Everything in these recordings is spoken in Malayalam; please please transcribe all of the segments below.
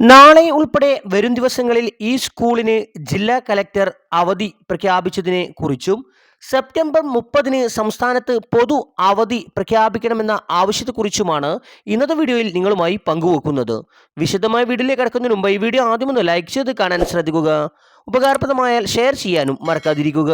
നാളെ ഉൾപ്പെടെ വരും ദിവസങ്ങളിൽ ഈ സ്കൂളിന് ജില്ലാ കലക്ടർ അവധി പ്രഖ്യാപിച്ചതിനെ കുറിച്ചും സെപ്റ്റംബർ മുപ്പതിന് സംസ്ഥാനത്ത് പൊതു അവധി പ്രഖ്യാപിക്കണമെന്ന ആവശ്യത്തെക്കുറിച്ചുമാണ് ഇന്നത്തെ വീഡിയോയിൽ നിങ്ങളുമായി പങ്കുവെക്കുന്നത്. വിശദമായ വീഡിയോയിലേക്ക് കിടക്കുന്നതിന് മുമ്പ് ഈ വീഡിയോ ആദ്യം ഒന്ന് ലൈക്ക് ചെയ്ത് കാണാൻ ശ്രദ്ധിക്കുക. ഉപകാരപ്രദമായാൽ ഷെയർ ചെയ്യാനും മറക്കാതിരിക്കുക.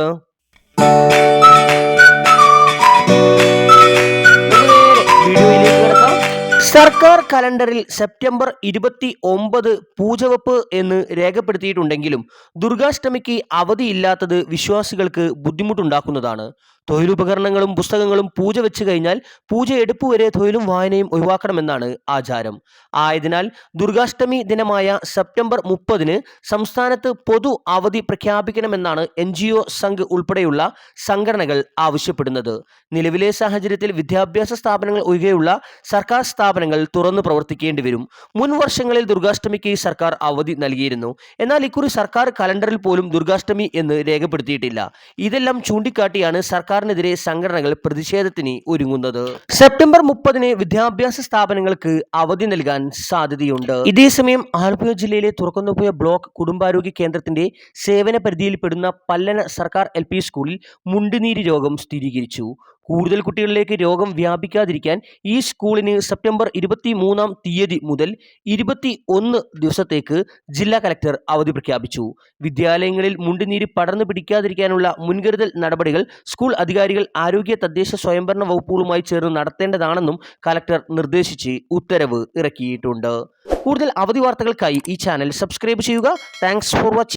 സർക്കാർ കലണ്ടറിൽ സെപ്റ്റംബർ ഇരുപത്തി ഒമ്പത് പൂജവപ്പ് എന്ന് രേഖപ്പെടുത്തിയിട്ടുണ്ടെങ്കിലും ദുർഗാഷ്ടമിക്ക് അവധിയില്ലാത്തത് വിശ്വാസികൾക്ക് ബുദ്ധിമുട്ടുണ്ടാക്കുന്നതാണ്. തൊഴിലുപകരണങ്ങളും പുസ്തകങ്ങളും പൂജ വെച്ച് കഴിഞ്ഞാൽ പൂജ എടുപ്പ് വരെ തൊഴിലും വായനയും ഒഴിവാക്കണമെന്നാണ് ആചാരം. ആയതിനാൽ ദുർഗാഷ്ടമി ദിനമായ സെപ്റ്റംബർ മുപ്പതിന് സംസ്ഥാനത്ത് പൊതു അവധി പ്രഖ്യാപിക്കണമെന്നാണ് എൻ ജി ഒ സംഘ് ഉൾപ്പെടെയുള്ള സംഘടനകൾ ആവശ്യപ്പെടുന്നത്. നിലവിലെ സാഹചര്യത്തിൽ വിദ്യാഭ്യാസ സ്ഥാപനങ്ങൾ ഒഴികെയുള്ള സർക്കാർ സ്ഥാപനങ്ങൾ തുറന്നു പ്രവർത്തിക്കേണ്ടി വരും. മുൻ വർഷങ്ങളിൽ ദുർഗാഷ്ടമിക്ക് സർക്കാർ അവധി നൽകിയിരുന്നു. എന്നാൽ ഇക്കുറി സർക്കാർ കലണ്ടറിൽ പോലും ദുർഗാഷ്ടമി എന്ന് രേഖപ്പെടുത്തിയിട്ടില്ല. ഇതെല്ലാം ചൂണ്ടിക്കാട്ടിയാണ് സർക്കാരിനെതിരെ സംഘടനകൾ പ്രതിഷേധത്തിന് ഒരുങ്ങുന്നത്. സെപ്റ്റംബർ മുപ്പതിന് വിദ്യാഭ്യാസ സ്ഥാപനങ്ങൾക്ക് അവധി നൽകാൻ സാധ്യതയുണ്ട്. ഇതേസമയം ആലപ്പുഴ ജില്ലയിലെ തുറക്കുന്നുപോയ ബ്ലോക്ക് കുടുംബാരോഗ്യ കേന്ദ്രത്തിന്റെ സേവന പരിധിയിൽപ്പെടുന്ന പല്ലന സർക്കാർ എൽ സ്കൂളിൽ മുണ്ടുനീര് രോഗം സ്ഥിരീകരിച്ചു. കൂടുതൽ കുട്ടികളിലേക്ക് രോഗം വ്യാപിക്കാതിരിക്കാൻ ഈ സ്കൂളിന് സെപ്റ്റംബർ ഇരുപത്തി മൂന്നാം തീയതി മുതൽ ഇരുപത്തി ഒന്ന് ദിവസത്തേക്ക് ജില്ലാ കലക്ടർ അവധി പ്രഖ്യാപിച്ചു. വിദ്യാലയങ്ങളിൽ മുണ്ടുനീര് പടർന്നു പിടിക്കാതിരിക്കാനുള്ള മുൻകരുതൽ നടപടികൾ സ്കൂൾ അധികാരികൾ ആരോഗ്യ തദ്ദേശ സ്വയംഭരണ വകുപ്പുകളുമായി ചേർന്ന് നടത്തേണ്ടതാണെന്നും കലക്ടർ നിർദ്ദേശിച്ച് ഉത്തരവ് ഇറക്കിയിട്ടുണ്ട്. കൂടുതൽ അവധി വാർത്തകൾക്കായി ഈ ചാനൽ സബ്സ്ക്രൈബ് ചെയ്യുക. Thanks for watching.